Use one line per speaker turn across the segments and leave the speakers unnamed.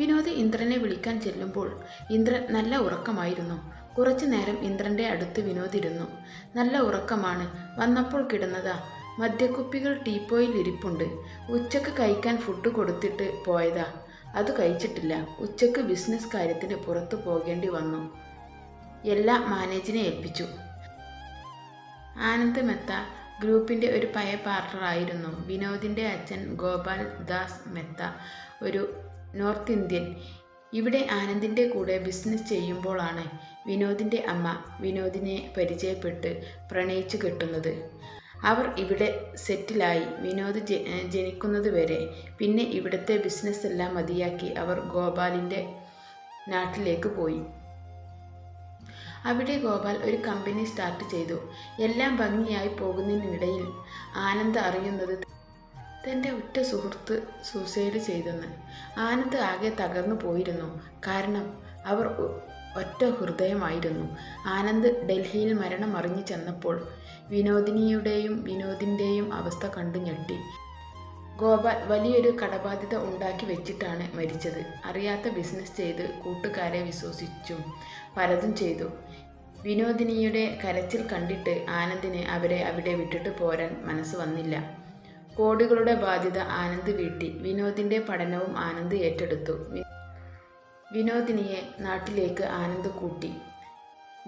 വിനോദ് ഇന്ദ്രനെ വിളിക്കാൻ ചെല്ലുമ്പോൾ ഇന്ദ്രൻ നല്ല ഉറക്കമായിരുന്നു. കുറച്ചു നേരം ഇന്ദ്രന്റെ അടുത്ത് വിനോദ് ഇരുന്നു. നല്ല ഉറക്കമാണ്. വന്നപ്പോൾ കിടന്നതാ. മദ്യക്കുപ്പികൾ ടീപ്പോയിൽ ഇരിപ്പുണ്ട്. ഉച്ചയ്ക്ക് കഴിക്കാൻ ഫുഡ് കൊടുത്തിട്ട് പോയതാ. അത് കഴിച്ചിട്ടില്ല. ഉച്ചയ്ക്ക് ബിസിനസ് കാര്യത്തിന് പുറത്തു പോകേണ്ടി വന്നു. എല്ലാം മാനേജിനെ ഏൽപ്പിച്ചു. ആനന്ദ് മെത്ത ഗ്രൂപ്പിന്റെ ഒരു പഴയ പാർട്ണറായിരുന്നു വിനോദിന്റെ അച്ഛൻ ഗോപാൽ ദാസ് മെത്ത. ഒരു നോർത്ത് ഇന്ത്യൻ. ഇവിടെ ആനന്ദിന്റെ കൂടെ ബിസിനസ് ചെയ്യുമ്പോഴാണ് വിനോദിന്റെ അമ്മ വിനോദിനെ പരിചയപ്പെട്ട് പ്രണയിച്ചു കെട്ടുന്നത്. അവർ ഇവിടെ സെറ്റിലായി വിനോദ് ജനിക്കുന്നത് വരെ. പിന്നെ ഇവിടുത്തെ ബിസിനസ് എല്ലാം മതിയാക്കി അവർ ഗോപാലിന്റെ നാട്ടിലേക്ക് പോയി. അവിടെ ഗോപാൽ ഒരു കമ്പനി സ്റ്റാർട്ട് ചെയ്തു. എല്ലാം ഭംഗിയായി പോകുന്നതിനിടയിൽ ആനന്ദ് അറിയുന്നത് തന്റെ ഒറ്റ സുഹൃത്ത് സൂസൈഡ് ചെയ്തെന്ന്. ആനന്ദ് ആകെ തകർന്നു പോയിരുന്നു. കാരണം അവർ ഒറ്റ ഹൃദയമായിരുന്നു. ആനന്ദ് ഡൽഹിയിൽ മരണം അറിഞ്ഞു ചെന്നപ്പോൾ വിനോദിനിയുടെയും വിനോദിന്റെയും അവസ്ഥ കണ്ടു ഞെട്ടി. ഗോപാൽ വലിയൊരു കടബാധ്യത ഉണ്ടാക്കി വെച്ചിട്ടാണ് മരിച്ചത്. അറിയാത്ത ബിസിനസ് ചെയ്ത് കൂട്ടുകാരെ വിശ്വസിച്ചും പലതും ചെയ്തു. വിനോദിനിയുടെ കരച്ചിൽ കണ്ടിട്ട് ആനന്ദിന് അവരെ അവിടെ വിട്ടിട്ട് പോരാൻ മനസ്സ് വന്നില്ല. കോടികളുടെ ബാധ്യത ആനന്ദ് വീട്ടി. വിനോദിന്റെ പഠനവും ആനന്ദ് ഏറ്റെടുത്തു. വിനോദിനിയെ നാട്ടിലേക്ക് ആനന്ദ് കൂട്ടി.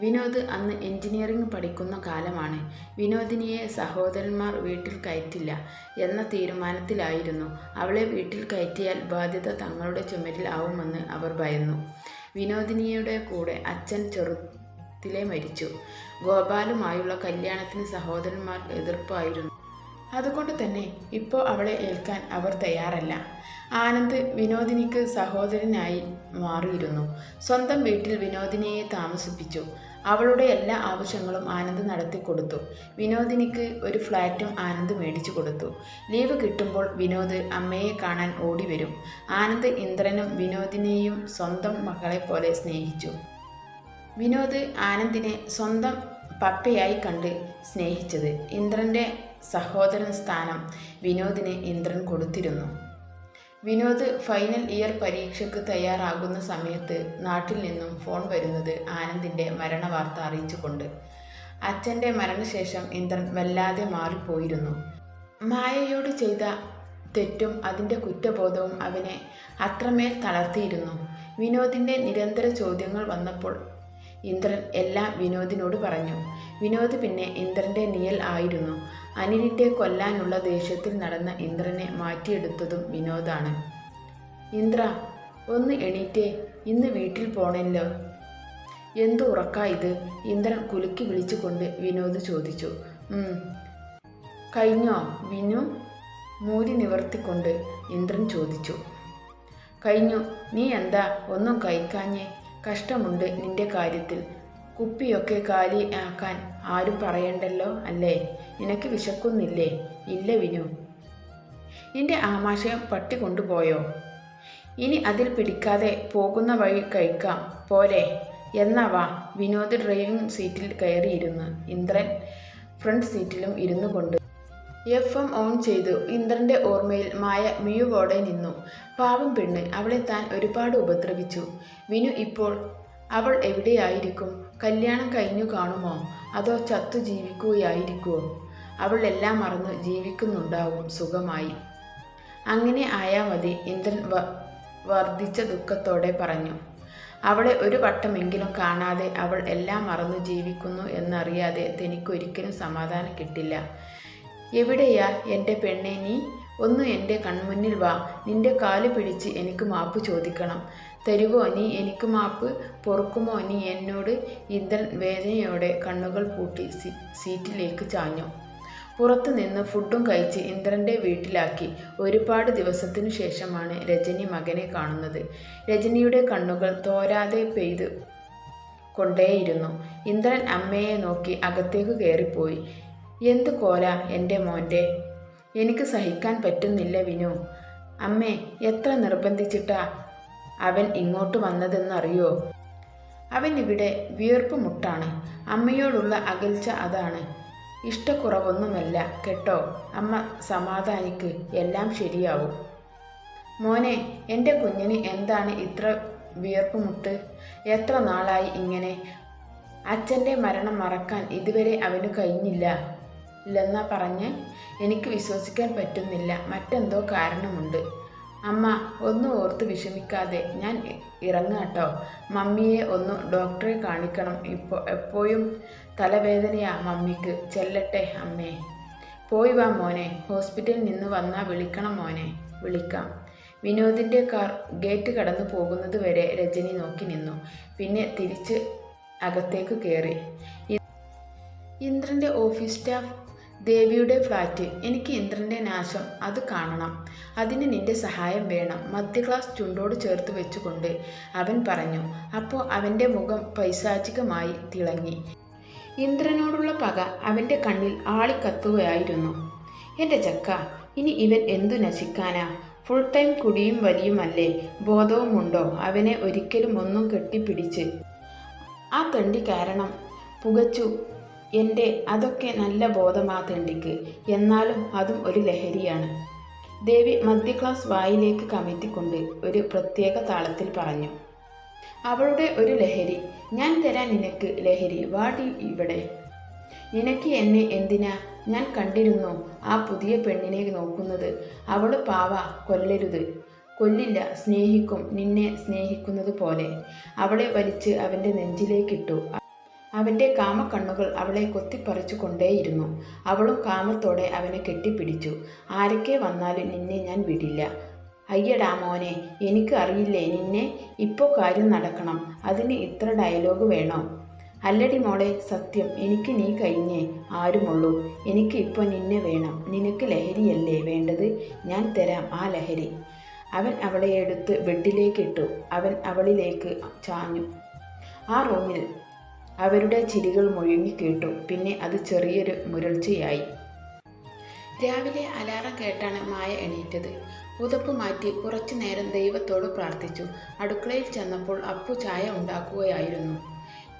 വിനോദ് അന്ന് എഞ്ചിനീയറിംഗ് പഠിക്കുന്ന കാലമാണ്. വിനോദിനിയെ സഹോദരന്മാർ വീട്ടിൽ കയറ്റില്ല എന്ന തീരുമാനത്തിലായിരുന്നു. അവളെ വീട്ടിൽ കയറ്റിയാൽ ബാധ്യത തങ്ങളുടെ ചുമരിൽ ആവുമെന്ന് അവർ ഭയന്നു. വിനോദിനിയുടെ കൂടെ അച്ഛൻ ചെറുത്തിലെ മരിച്ചു. ഗോപാലുമായുള്ള കല്യാണത്തിന് സഹോദരന്മാർ എതിർപ്പായിരുന്നു. അതുകൊണ്ട് തന്നെ ഇപ്പോൾ അവളെ ഏൽക്കാൻ അവർ തയ്യാറല്ല. ആനന്ദ് വിനോദിനിക്ക് സഹോദരനായി മാറിയിരുന്നു. സ്വന്തം വീട്ടിൽ വിനോദിനിയെ താമസിപ്പിച്ചു. അവളുടെ എല്ലാ ആവശ്യങ്ങളും ആനന്ദ് നടത്തി കൊടുത്തു. വിനോദിനിക്ക് ഒരു ഫ്ലാറ്റും ആനന്ദ് മേടിച്ചു കൊടുത്തു. ലീവ് കിട്ടുമ്പോൾ വിനോദ് അമ്മയെ കാണാൻ ഓടി വരും. ആനന്ദ് ഇന്ദ്രനും വിനോദിനെയും സ്വന്തം മകളെ പോലെ സ്നേഹിച്ചു. വിനോദ് ആനന്ദിനെ സ്വന്തം പപ്പയായി കണ്ട് സ്നേഹിച്ചത്. ഇന്ദ്രന്റെ സഹോദരൻ സ്ഥാനം വിനോദിന് ഇന്ദ്രൻ കൊടുത്തിരുന്നു. വിനോദ് ഫൈനൽ ഇയർ പരീക്ഷയ്ക്ക് തയ്യാറാകുന്ന സമയത്ത് നാട്ടിൽ നിന്നും ഫോൺ വരുന്നത് ആനന്ദിന്റെ മരണവാർത്ത അറിയിച്ചുകൊണ്ട്. അച്ഛന്റെ മരണശേഷം ഇന്ദ്രൻ വല്ലാതെ മാറിപ്പോയിരുന്നു. മായയോട് ചെയ്ത തെറ്റും അതിന്റെ കുറ്റബോധവും അവനെ അത്രമേൽ തളർത്തിയിരുന്നു. വിനോദിന്റെ നിരന്തര ചോദ്യങ്ങൾ വന്നപ്പോൾ ഇന്ദ്രൻ എല്ലാം വിനോദിനോട് പറഞ്ഞു. വിനോദ് പിന്നെ ഇന്ദ്രന്റെ നിയൽ ആയിരുന്നു. അനിലിന്റെ കൊല്ലാനുള്ള ദേഷ്യത്തിൽ നടന്ന ഇന്ദ്രനെ മാറ്റിയെടുത്തതും വിനോദാണ്. ഇന്ദ്ര ഒന്ന് എണീറ്റേ ഇന്ന് വീട്ടിൽ പോണല്ലോ. എന്തു ഉറക്കാ ഇത്? ഇന്ദ്രൻ കുലുക്കി വിളിച്ചുകൊണ്ട് വിനോദ് ചോദിച്ചു. "ഉം. കഴിഞ്ഞോ വിനു? മൂരി നിവർത്തിക്കൊണ്ട് ഇന്ദ്രൻ ചോദിച്ചു. കഴിഞ്ഞു നീ എന്താ? ഒന്നും കഴിക്കാഞ്ഞേ. കഷ്ടമുണ്ട് നിന്റെ കാര്യത്തിൽ. കുപ്പിയൊക്കെ കാലി ആക്കാൻ ആരും പറയണ്ടല്ലോ അല്ലേ? നിനക്ക് വിശക്കുന്നില്ലേ? ഇല്ല വിനു. നിന്റെ ആമാശയം പട്ടി കൊണ്ടുപോയോ? ഇനി അതിൽ പിടിക്കാതെ പോകുന്ന വഴി കഴിക്കാം. പോരെ. എന്നാ വാ. വിനോദ് ഡ്രൈവിംഗ് സീറ്റിൽ കയറിയിരുന്നു. ഇന്ദ്രൻ ഫ്രണ്ട് സീറ്റിലും ഇരുന്നു കൊണ്ട്. എഫ് എം ഓൺ ചെയ്തു. ഇന്ദ്രന്റെ ഓർമ്മയിൽ മായ മിയുവോടെ നിന്നു. പാവം പെണ്ണ്. അവളെ താൻ ഒരുപാട് ഉപദ്രവിച്ചു. വിനു ഇപ്പോൾ അവൾ എവിടെയായിരിക്കും? കല്യാണം കഴിഞ്ഞു കാണുമോ? അതോ ചത്തു ജീവിക്കുകയായിരിക്കുമോ അവൾ എല്ലാം മറന്ന് ജീവിക്കുന്നുണ്ടാവും സുഖമായി. അങ്ങനെ ആയാ മതി ഇന്ദ്രൻ വർദ്ധിച്ച ദുഃഖത്തോടെ പറഞ്ഞു. അവളെ ഒരു വട്ടമെങ്കിലും കാണാതെ അവൾ എല്ലാം മറന്നു ജീവിക്കുന്നു എന്നറിയാതെ തനിക്കൊരിക്കലും സമാധാനം കിട്ടില്ല. എവിടെയാ എന്റെ പെണ്ണെ നീ? ഒന്ന് എന്റെ കൺമുന്നിൽ വാ. നിന്റെ കാൽ പിടിച്ച് എനിക്ക് മാപ്പ് ചോദിക്കണം. തരുവോ നീ? എനിക്ക് മാപ്പ് പൊറുക്കുമോ നീ? എന്നോട് ഇന്ദ്രൻ വേദനയോടെ കണ്ണുകൾ പൂട്ടി സീറ്റിലേക്ക് ചാഞ്ഞു. പുറത്തു നിന്ന് ഫുഡും കഴിച്ച് ഇന്ദ്രന്റെ വീട്ടിലാക്കി. ഒരുപാട് ദിവസത്തിനു ശേഷമാണ് രജനി മകനെ കാണുന്നത്. രജനിയുടെ കണ്ണുകൾ തോരാതെ പെയ്ത് കൊണ്ടേയിരുന്നു. ഇന്ദ്രൻ അമ്മയെ നോക്കി അകത്തേക്ക് കയറിപ്പോയി. എന്ത് കോല എന്റെ മോന്റെ എനിക്ക് സഹിക്കാൻ പറ്റുന്നില്ല വിനു. അമ്മേ എത്ര നിർബന്ധിച്ചിട്ടാ അവൻ ഇങ്ങോട്ട് വന്നതെന്നറിയോ? അവൻ ഇവിടെ വിയർപ്പ് മുട്ടാണ്. അമ്മയോടുള്ള അകൽച്ച അതാണ്. ഇഷ്ടക്കുറവൊന്നുമല്ല കേട്ടോ? അമ്മ സമാധാനിക്ക് എല്ലാം ശരിയാവും. മോനെ എന്റെ കുഞ്ഞിന് എന്താണ് ഇത്ര വിയർപ്പുമുട്ട് എത്ര നാളായി ഇങ്ങനെ? അച്ഛന്റെ മരണം മറക്കാൻ ഇതുവരെ അവന് കഴിഞ്ഞില്ല ഇല്ലെന്നാ പറഞ്ഞ് എനിക്ക് വിശ്വസിക്കാൻ പറ്റുന്നില്ല. മറ്റെന്തോ കാരണമുണ്ട്. അമ്മ ഒന്നും ഓർത്ത് വിഷമിക്കാതെ ഞാൻ ഇറങ്ങാട്ടോ മമ്മിയെ ഒന്ന് ഡോക്ടറെ കാണിക്കണം. ഇപ്പോൾ എപ്പോഴും തലവേദനയാ മമ്മിക്ക്. ചെല്ലട്ടെ അമ്മേ. പോയി വാ മോനെ. ഹോസ്പിറ്റലിൽ നിന്ന് വന്നാൽ വിളിക്കണം മോനെ. വിളിക്കാം. വിനോദിന്റെ കാർ ഗേറ്റ് കടന്നു പോകുന്നത് വരെ രജനി നോക്കി നിന്നു. പിന്നെ തിരിച്ച് അകത്തേക്ക് കയറി ഇന്ദ്രന്റെ ഓഫീസ് സ്റ്റാഫ് ദേവിയുടെ ഫ്ലാറ്റ് എനിക്ക് ഇന്ദ്രന്റെ നാശം അത് കാണണം. അതിന് നിന്റെ സഹായം വേണം. മധ്യ ക്ലാസ് ചുണ്ടോട് ചേർത്ത് വെച്ചുകൊണ്ട് അവൻ പറഞ്ഞു. അപ്പോൾ അവന്റെ മുഖം പൈശാചികമായി തിളങ്ങി. ഇന്ദ്രനോടുള്ള പക അവന്റെ കണ്ണിൽ ആളിക്കത്തുകയായിരുന്നു. എന്റെ ചക്ക ഇനി ഇവൻ എന്തു നശിക്കാനാ? Full time കുടിയും വലിയുമല്ലേ ബോധവുമുണ്ടോ? അവനെ ഒരിക്കലും ഒന്നും കെട്ടിപ്പിടിച്ച്. ആ തണ്ടി കാരണം പുകച്ചു എന്റെ അതൊക്കെ നല്ല ബോധമാ തെണ്ടിക്ക്. എന്നാലും അതും ഒരു ലഹരിയാണ്. ദേവി മധ്യ ക്ലാസ് വായിലേക്ക് കമഴ്ത്തിക്കൊണ്ട് ഒരു പ്രത്യേക താളത്തിൽ പറഞ്ഞു. അവളുടെ ഒരു ലഹരി. ഞാൻ തരാൻ നിനക്ക് ലഹരി. വാടി ഇവിടെ. നിനക്ക് എന്നെ എന്തിനാ? ഞാൻ കണ്ടിരുന്നു ആ പുതിയ പെണ്ണിനെ നോക്കുന്നത്. അവൾ പാവ കൊല്ലരുത്. കൊല്ലില്ല സ്നേഹിക്കും. നിന്നെ സ്നേഹിക്കുന്നത് പോലെ. അവളെ വലിച്ച് അവന്റെ നെഞ്ചിലേക്കിട്ടു. അവന്റെ കാമക്കണ്ണുകൾ അവളെ കൊത്തിപ്പറിച്ചു കൊണ്ടേയിരുന്നു അവളും കാമത്തോടെ അവനെ കെട്ടിപ്പിടിച്ചു. ആരൊക്കെ വന്നാലും നിന്നെ ഞാൻ വിടില്ല. അയ്യടാ മോനെ എനിക്ക് അറിയില്ലേ നിന്നെ ഇപ്പോൾ കാര്യം നടക്കണം. അതിന് ഇത്ര ഡയലോഗ് വേണോ? അല്ലടി മോളെ സത്യം. എനിക്ക് നീ കഴിഞ്ഞേ. ആരുമുള്ളൂ. എനിക്ക് ഇപ്പോൾ നിന്നെ വേണം. നിനക്ക് ലഹരിയല്ലേ വേണ്ടത്? ഞാൻ തരാം ആ ലഹരി. അവൻ അവളെ എടുത്ത് ബെഡിലേക്കിട്ടു. അവൻ അവളിലേക്ക് ചാഞ്ഞു. ആ റൂമിൽ അവരുടെ ചിരികൾ മുഴങ്ങി കേട്ടു. പിന്നെ അത് ചെറിയൊരു മുരൾച്ചയായി. രാവിലെ അലാറം കേട്ടാണ് മായ എണീറ്റത്. പുതപ്പ് മാറ്റി കുറച്ചു നേരം ദൈവത്തോട് പ്രാർത്ഥിച്ചു. അടുക്കളയിൽ ചെന്നപ്പോൾ അപ്പു ചായ ഉണ്ടാക്കുകയായിരുന്നു.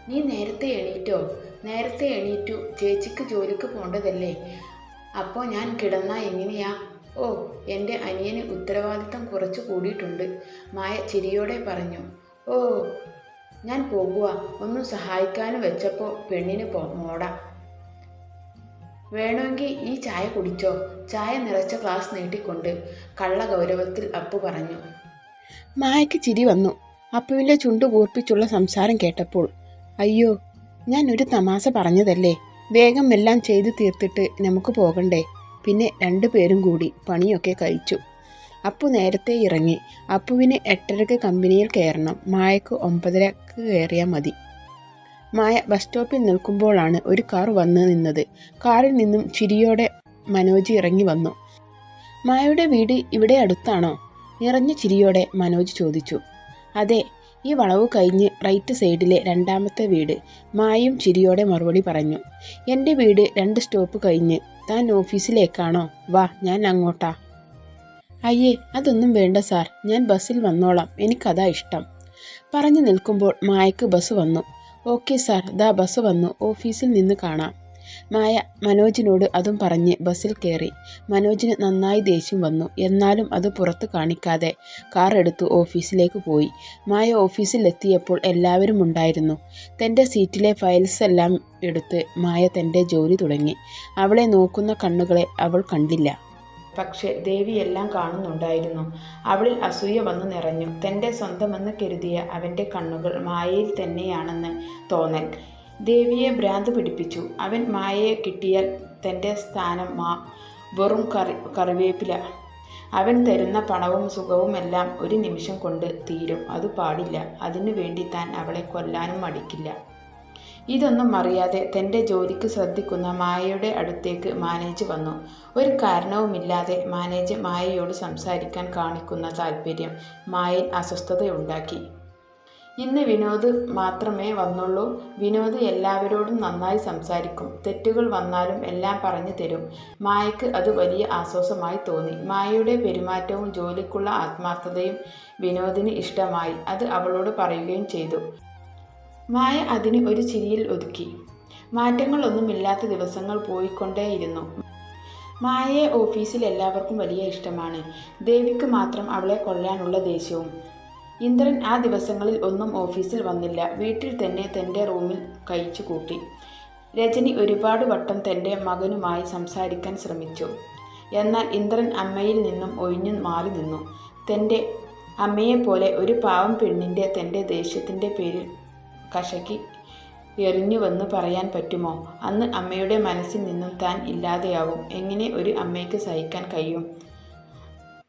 നീ നേരത്തെ എണീറ്റോ? നേരത്തെ എണീറ്റു. ചേച്ചിക്ക് ജോലിക്ക് പോണ്ടതല്ലേ? അപ്പോൾ ഞാൻ കിടന്നാ എങ്ങനെയാ? ഓ എന്റെ അനിയന് ഉത്തരവാദിത്തം കുറച്ച് കൂടിയിട്ടുണ്ട് മായ ചിരിയോടെ പറഞ്ഞു. ഓ ഞാൻ പോകുക ഒന്ന് സഹായിക്കാനും വെച്ചപ്പോൾ പെണ്ണിന് പോ മോട. വേണമെങ്കിൽ ഈ ചായ കുടിച്ചോ. ചായ നിറച്ച ഗ്ലാസ് നീട്ടിക്കൊണ്ട് കള്ള ഗൗരവത്തിൽ അപ്പു പറഞ്ഞു.
മായയ്ക്ക് ചിരി വന്നു. അപ്പുവിന്റെ ചുണ്ടു കൂർപ്പിച്ചുള്ള സംസാരം കേട്ടപ്പോൾ അയ്യോ ഞാൻ ഒരു തമാശ പറഞ്ഞതല്ലേ? വേഗം എല്ലാം ചെയ്തു തീർത്തിട്ട് നമുക്ക് പോകണ്ടേ? പിന്നെ രണ്ടു പേരും കൂടി പണിയൊക്കെ കഴിച്ചു. അപ്പു നേരത്തെ ഇറങ്ങി. അപ്പുവിന് എട്ടരക്ക് കമ്പനിയിൽ കയറണം. മായക്ക് ഒമ്പതരക്ക് കയറിയാൽ മതി. മായ ബസ് സ്റ്റോപ്പിൽ നിൽക്കുമ്പോഴാണ് ഒരു കാർ വന്ന് നിന്നത്. കാറിൽ നിന്നും ചിരിയോടെ മനോജ് ഇറങ്ങി വന്നു. മായയുടെ വീട് ഇവിടെ അടുത്താണോ? നിറഞ്ഞ ചിരിയോടെ മനോജ് ചോദിച്ചു. അതെ ഈ വളവ് കഴിഞ്ഞ് റൈറ്റ് സൈഡിലെ രണ്ടാമത്തെ വീട്. മായയും ചിരിയോടെ മറുപടി പറഞ്ഞു. എന്റെ വീട് രണ്ട് സ്റ്റോപ്പ് കഴിഞ്ഞ്. താൻ ഓഫീസിലേക്കാണോ? വാ ഞാൻ അങ്ങോട്ടാ. അയ്യേ അതൊന്നും വേണ്ട സാർ. ഞാൻ ബസ്സിൽ വന്നോളാം. എനിക്കതാ ഇഷ്ടം. പറഞ്ഞു നിൽക്കുമ്പോൾ മായക്ക് ബസ് വന്നു. ഓക്കെ സാർ ദാ ബസ് വന്നു. ഓഫീസിൽ നിന്ന് കാണാം. മായ മനോജിനോട് അതും പറഞ്ഞ് ബസ്സിൽ കയറി. മനോജിന് നന്നായി ദേഷ്യം വന്നു. എന്നാലും അത് പുറത്ത് കാണിക്കാതെ കാർ എടുത്തു ഓഫീസിലേക്ക് പോയി. മായ ഓഫീസിലെത്തിയപ്പോൾ എല്ലാവരും ഉണ്ടായിരുന്നു. തന്റെ സീറ്റിലെ ഫയൽസ് എല്ലാം എടുത്ത് മായ തന്റെ ജോലി തുടങ്ങി. അവളെ നോക്കുന്ന കണ്ണുകളെ അവൾ കണ്ടില്ല.
പക്ഷേ ദേവി എല്ലാം കാണുന്നുണ്ടായിരുന്നു. അവളിൽ അസൂയ വന്നു നിറഞ്ഞു. തന്റെ സ്വന്തമെന്ന് കരുതിയ അവന്റെ കണ്ണുകൾ മായയിൽ തന്നെയാണെന്ന് തോന്നൽ. ദേവിയെ ഭ്രാന്ത് പിടിപ്പിച്ചു. അവൻ മായയെ കിട്ടിയാൽ തന്റെ സ്ഥാനം മാ വെറും കറി കറിവേപ്പില. അവൻ തരുന്ന പണവും സുഖവും എല്ലാം ഒരു നിമിഷം കൊണ്ട് തീരും. അത് പാടില്ല. അതിനു വേണ്ടി താൻ അവളെ കൊല്ലാനും മടിക്കില്ല. ഇതൊന്നും അറിയാതെ തന്റെ ജോലിക്ക് ശ്രദ്ധിക്കുന്ന മായയുടെ അടുത്തേക്ക് മാനേജ് വന്നു. ഒരു കാരണവുമില്ലാതെ മാനേജ് മായയോട് സംസാരിക്കാൻ കാണിക്കുന്ന താല്പര്യം മായയിൽ അസ്വസ്ഥതയുണ്ടാക്കി. ഇന്ന് വിനോദ് മാത്രമേ വന്നുള്ളൂ. വിനോദ് എല്ലാവരോടും നന്നായി സംസാരിക്കും. തെറ്റുകൾ വന്നാലും എല്ലാം പറഞ്ഞു തരും. മായയ്ക്ക് അത് വലിയ ആശ്വാസമായി തോന്നി. മായയുടെ പെരുമാറ്റവും ജോലിക്കുള്ള ആത്മാർത്ഥതയും വിനോദിന് ഇഷ്ടമായി. അത് അവളോട് പറയുകയും ചെയ്തു. മായ അതിന് ഒരു ചിരിയിൽ ഒതുക്കി. മാറ്റങ്ങളൊന്നുമില്ലാത്ത ദിവസങ്ങൾ പോയിക്കൊണ്ടേയിരുന്നു. മായയെ ഓഫീസിൽ എല്ലാവർക്കും വലിയ ഇഷ്ടമാണ്. ദേവിക്ക് മാത്രം അവളെ കൊല്ലാനുള്ള ദേഷ്യവും. ഇന്ദ്രൻ ആ ദിവസങ്ങളിൽ ഒന്നും ഓഫീസിൽ വന്നില്ല. വീട്ടിൽ തന്നെ തന്റെ റൂമിൽ കഴിച്ചു കൂട്ടി. രജനി ഒരുപാട് വട്ടം തന്റെ മകനുമായി സംസാരിക്കാൻ ശ്രമിച്ചു. എന്നാൽ ഇന്ദ്രൻ അമ്മയിൽ നിന്നും ഒഴിഞ്ഞു മാറി നിന്നു. തന്റെ അമ്മയെപ്പോലെ ഒരു പാവം പെണ്ണിന്റെ തന്റെ ദേഷ്യത്തിന്റെ പേരിൽ കശക്കി എറിഞ്ഞുവെന്ന് പറയാൻ പറ്റുമോ? അന്ന് അമ്മയുടെ മനസ്സിൽ നിന്നും താൻ ഇല്ലാതെയാവും. എങ്ങനെ ഒരു അമ്മയ്ക്ക് സഹിക്കാൻ കഴിയും?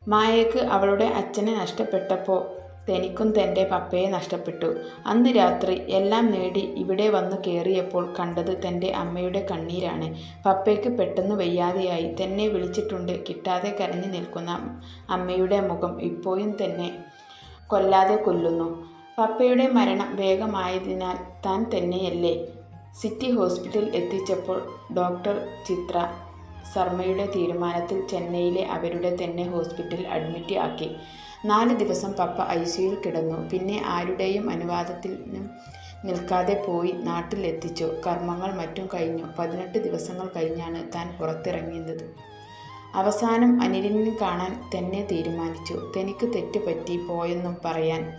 മായയ്ക്ക് അവളുടെ അച്ഛനെ നഷ്ടപ്പെട്ടപ്പോൾ തനിക്കും തന്റെ പപ്പയെ നഷ്ടപ്പെട്ടു. അന്ന് രാത്രി എല്ലാം നേടി ഇവിടെ വന്ന് കയറിയപ്പോൾ കണ്ടത് തന്റെ അമ്മയുടെ കണ്ണീരാണ്. പപ്പയ്ക്ക് പെട്ടെന്ന് വയ്യാതെയായി. തന്നെ വിളിച്ചിട്ടുണ്ട്. കിട്ടാതെ കരഞ്ഞു നിൽക്കുന്ന അമ്മയുടെ മുഖം ഇപ്പോഴും തന്നെ കൊല്ലാതെ കൊല്ലുന്നു. പപ്പയുടെ മരണം വേഗമായതിനാൽ താൻ തന്നെയല്ലേ? സിറ്റി ഹോസ്പിറ്റൽ എത്തിച്ചപ്പോൾ ഡോക്ടർ ചിത്ര ശർമ്മയുടെ തീരുമാനത്തിൽ ചെന്നൈയിലെ അവരുടെ തന്നെ ഹോസ്പിറ്റൽ അഡ്മിറ്റ് ആക്കി. നാല് ദിവസം പപ്പ ഐ സിയിൽ കിടന്നു. പിന്നെ ആരുടെയും അനുവാദത്തിനും നിൽക്കാതെ പോയി നാട്ടിലെത്തിച്ചു കർമ്മങ്ങൾ മറ്റും കഴിഞ്ഞു. പതിനെട്ട് ദിവസങ്ങൾ കഴിഞ്ഞാണ് താൻ പുറത്തിറങ്ങിയത്. അവസാനം അനിലിനെ കാണാൻ തന്നെ തീരുമാനിച്ചു. തനിക്ക് തെറ്റ് പറ്റി പോയെന്നും പറയാൻ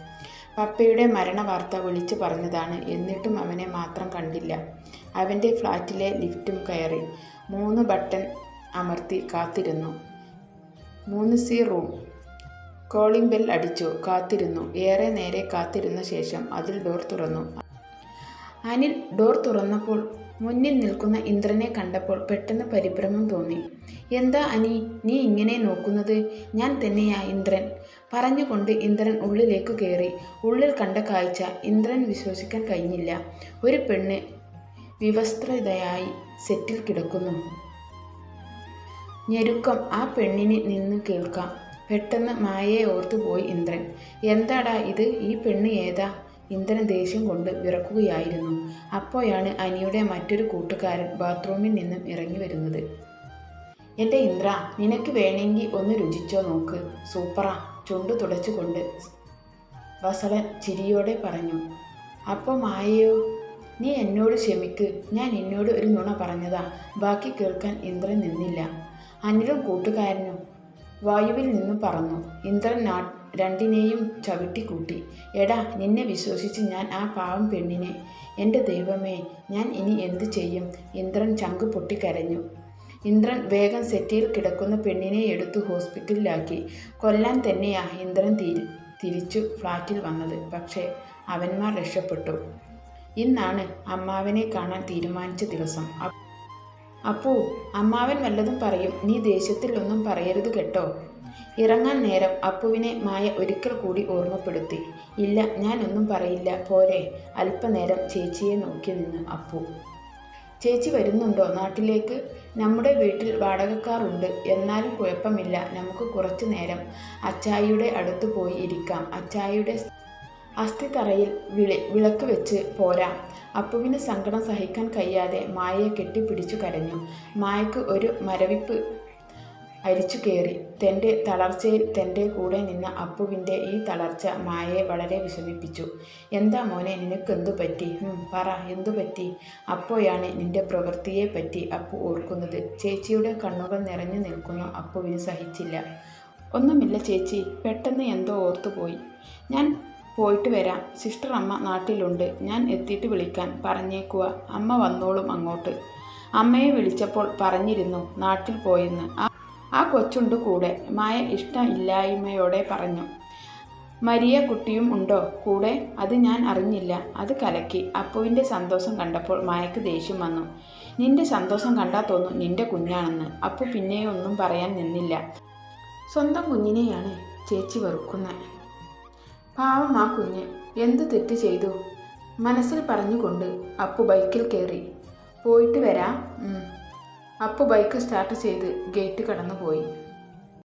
പപ്പയുടെ മരണവാർത്ത വിളിച്ചു പറഞ്ഞതാണ്. എന്നിട്ടും അവനെ മാത്രം കണ്ടില്ല. അവന്റെ ഫ്ലാറ്റിലെ ലിഫ്റ്റും കയറി മൂന്ന് ബട്ടൺ അമർത്തി കാത്തിരുന്നു. മൂന്ന് സി റൂം. കോളിംഗ് ബെൽ അടിച്ചു. കാത്തിരുന്നു. ഏറെ നേരെ കാത്തിരുന്ന ശേഷം അതിൽ ഡോർ തുറന്നു. അനിൽ ഡോർ തുറന്നപ്പോൾ മുന്നിൽ നിൽക്കുന്ന ഇന്ദ്രനെ കണ്ടപ്പോൾ പെട്ടെന്ന് പരിഭ്രമം തോന്നി. എന്താ അനി? നീ ഇങ്ങനെ നോക്കുന്നത്? ഞാൻ തന്നെയാ ഇന്ദ്രൻ. പറഞ്ഞുകൊണ്ട് ഇന്ദ്രൻ ഉള്ളിലേക്ക് കയറി ഉള്ളിൽ കണ്ട കാഴ്ച ഇന്ദ്രൻ വിശ്വസിക്കാൻ കഴിഞ്ഞില്ല. ഒരു പെണ്ണ് വിവസ്ത്രതയായി സെറ്റിൽ കിടക്കുന്നു. ഞെരുക്കം ആ പെണ്ണിന് നിന്ന് കേൾക്കാം. പെട്ടെന്ന് മായയെ ഓർത്തു പോയി ഇന്ദ്രൻ. എന്താടാ ഇത്? ഈ പെണ്ണ് ഏതാ? ഇന്ദ്രൻ ദേഷ്യം കൊണ്ട് വിറക്കുകയായിരുന്നു. അപ്പോഴാണ് അനിയുടെ മറ്റൊരു കൂട്ടുകാരൻ ബാത്റൂമിൽ നിന്നും ഇറങ്ങി വരുന്നത്. എന്റെ ഇന്ദ്ര നിനക്ക് വേണമെങ്കിൽ ഒന്ന് രുചിച്ചോ നോക്ക്. സൂപ്പറാ. ചുണ്ടു തുടച്ചുകൊണ്ട് വസവൻ ചിരിയോടെ പറഞ്ഞു അപ്പോൾ മായയോ നീ എന്നോട് ക്ഷമിക്ക്. ഞാൻ എന്നോട് ഒരു നുണ പറഞ്ഞതാ. ബാക്കി കേൾക്കാൻ ഇന്ദ്രൻ നിന്നില്ല. അനിലും കൂട്ടുകാരനും വായുവിൽ നിന്ന് പറഞ്ഞു ഇന്ദ്രൻ നാ രണ്ടിനെയും ചവിട്ടിക്കൂട്ടി. എടാ നിന്നെ വിശ്വസിച്ച് ഞാൻ ആ പാവം പെണ്ണിനെ. എന്റെ ദൈവമേ ഞാൻ ഇനി എന്തു ചെയ്യും? ഇന്ദ്രൻ ചങ്ക് പൊട്ടിക്കരഞ്ഞു. ഇന്ദ്രൻ വേഗം സെറ്റിയിൽ കിടക്കുന്ന പെണ്ണിനെ എടുത്തു ഹോസ്പിറ്റലിലാക്കി. കൊല്ലാൻ തന്നെയാ ഇന്ദ്രൻ തിരി തിരിച്ചു ഫ്ലാറ്റിൽ വന്നത്. പക്ഷേ അവന്മാർ രക്ഷപ്പെട്ടു. ഇന്നാണ് അമ്മാവനെ കാണാൻ തീരുമാനിച്ച ദിവസം. അപ്പൂ അമ്മാവൻ വല്ലതും പറയും നീ ദേഷ്യത്തിൽ ഒന്നും പറയരുത് കേട്ടോ ഇറങ്ങാൻ നേരം അപ്പുവിനെ മായ ഒരിക്കൽ കൂടി ഓർമ്മപ്പെടുത്തി. ഇല്ല ഞാനൊന്നും പറയില്ല. പോരെ അല്പനേരം ചേച്ചിയെ നോക്കി നിന്ന് അപ്പു. ചേച്ചി വരുന്നുണ്ടോ? നാട്ടിലേക്ക് നമ്മുടെ വീട്ടിൽ വാടകക്കാറുണ്ട് എന്നാലും കുഴപ്പമില്ല. നമുക്ക് കുറച്ചു നേരം അച്ചായിയുടെ അടുത്ത് പോയി ഇരിക്കാം. അച്ചായിയുടെ അസ്ഥിത്തറയിൽ വിളി വിളക്ക് വെച്ച് പോരാം. അപ്പുവിന് സങ്കടം സഹിക്കാൻ കഴിയാതെ മായയെ കെട്ടിപ്പിടിച്ചു കരഞ്ഞു. മായക്ക് ഒരു മരവിപ്പ് അരിച്ചു കയറി. തന്റെ തളർച്ചയിൽ തന്റെ കൂടെ നിന്ന അപ്പുവിന്റെ ഈ തളർച്ച മായയെ വളരെ വിഷമിപ്പിച്ചു. എന്താ മോനെ നിനക്കെന്തു പറ്റി? പറ എന്തു പറ്റി? അപ്പോഴാണ് നിന്റെ പ്രവൃത്തിയെ പറ്റി അപ്പു ഓർക്കുന്നത്. ചേച്ചിയുടെ കണ്ണുകൾ നിറഞ്ഞു നിൽക്കുന്നു അപ്പുവിന് സഹിച്ചില്ല. ഒന്നുമില്ല ചേച്ചി പെട്ടെന്ന് എന്തോ ഓർത്തുപോയി. ഞാൻ പോയിട്ട് വരാം. സിസ്റ്റർ അമ്മ നാട്ടിലുണ്ട്. ഞാൻ എത്തിയിട്ട് വിളിക്കാൻ പറഞ്ഞേക്കുക അമ്മ വന്നോളും അങ്ങോട്ട്. അമ്മയെ വിളിച്ചപ്പോൾ പറഞ്ഞിരുന്നു നാട്ടിൽ പോയെന്ന്. ആ കൊച്ചുണ്ട് കൂടെ. മായ ഇഷ്ടമില്ലായ്മയോടെ പറഞ്ഞു. മരിയ കുട്ടിയും ഉണ്ടോ? കൂടെ. അത് ഞാൻ അറിഞ്ഞില്ല. അത് കലക്കി. അപ്പുവിന്റെ സന്തോഷം കണ്ടപ്പോൾ മായക്ക് ദേഷ്യം വന്നു. നിന്റെ സന്തോഷം കണ്ടാൽ തോന്നും നിന്റെ കുഞ്ഞാണെന്ന്. അപ്പു പിന്നെയും ഒന്നും പറയാൻ നിന്നില്ല. സ്വന്തം കുഞ്ഞിനെയാണ് ചേച്ചി വെറുക്കുന്നത് പാവം ആ കുഞ്ഞ്. എന്ത് തെറ്റ് ചെയ്തു? മനസ്സിൽ പറഞ്ഞുകൊണ്ട് അപ്പു ബൈക്കിൽ കയറി. പോയിട്ട് വരാം. അപ്പു ബൈക്ക് സ്റ്റാർട്ട് ചെയ്ത് ഗേറ്റ് കടന്നു പോയി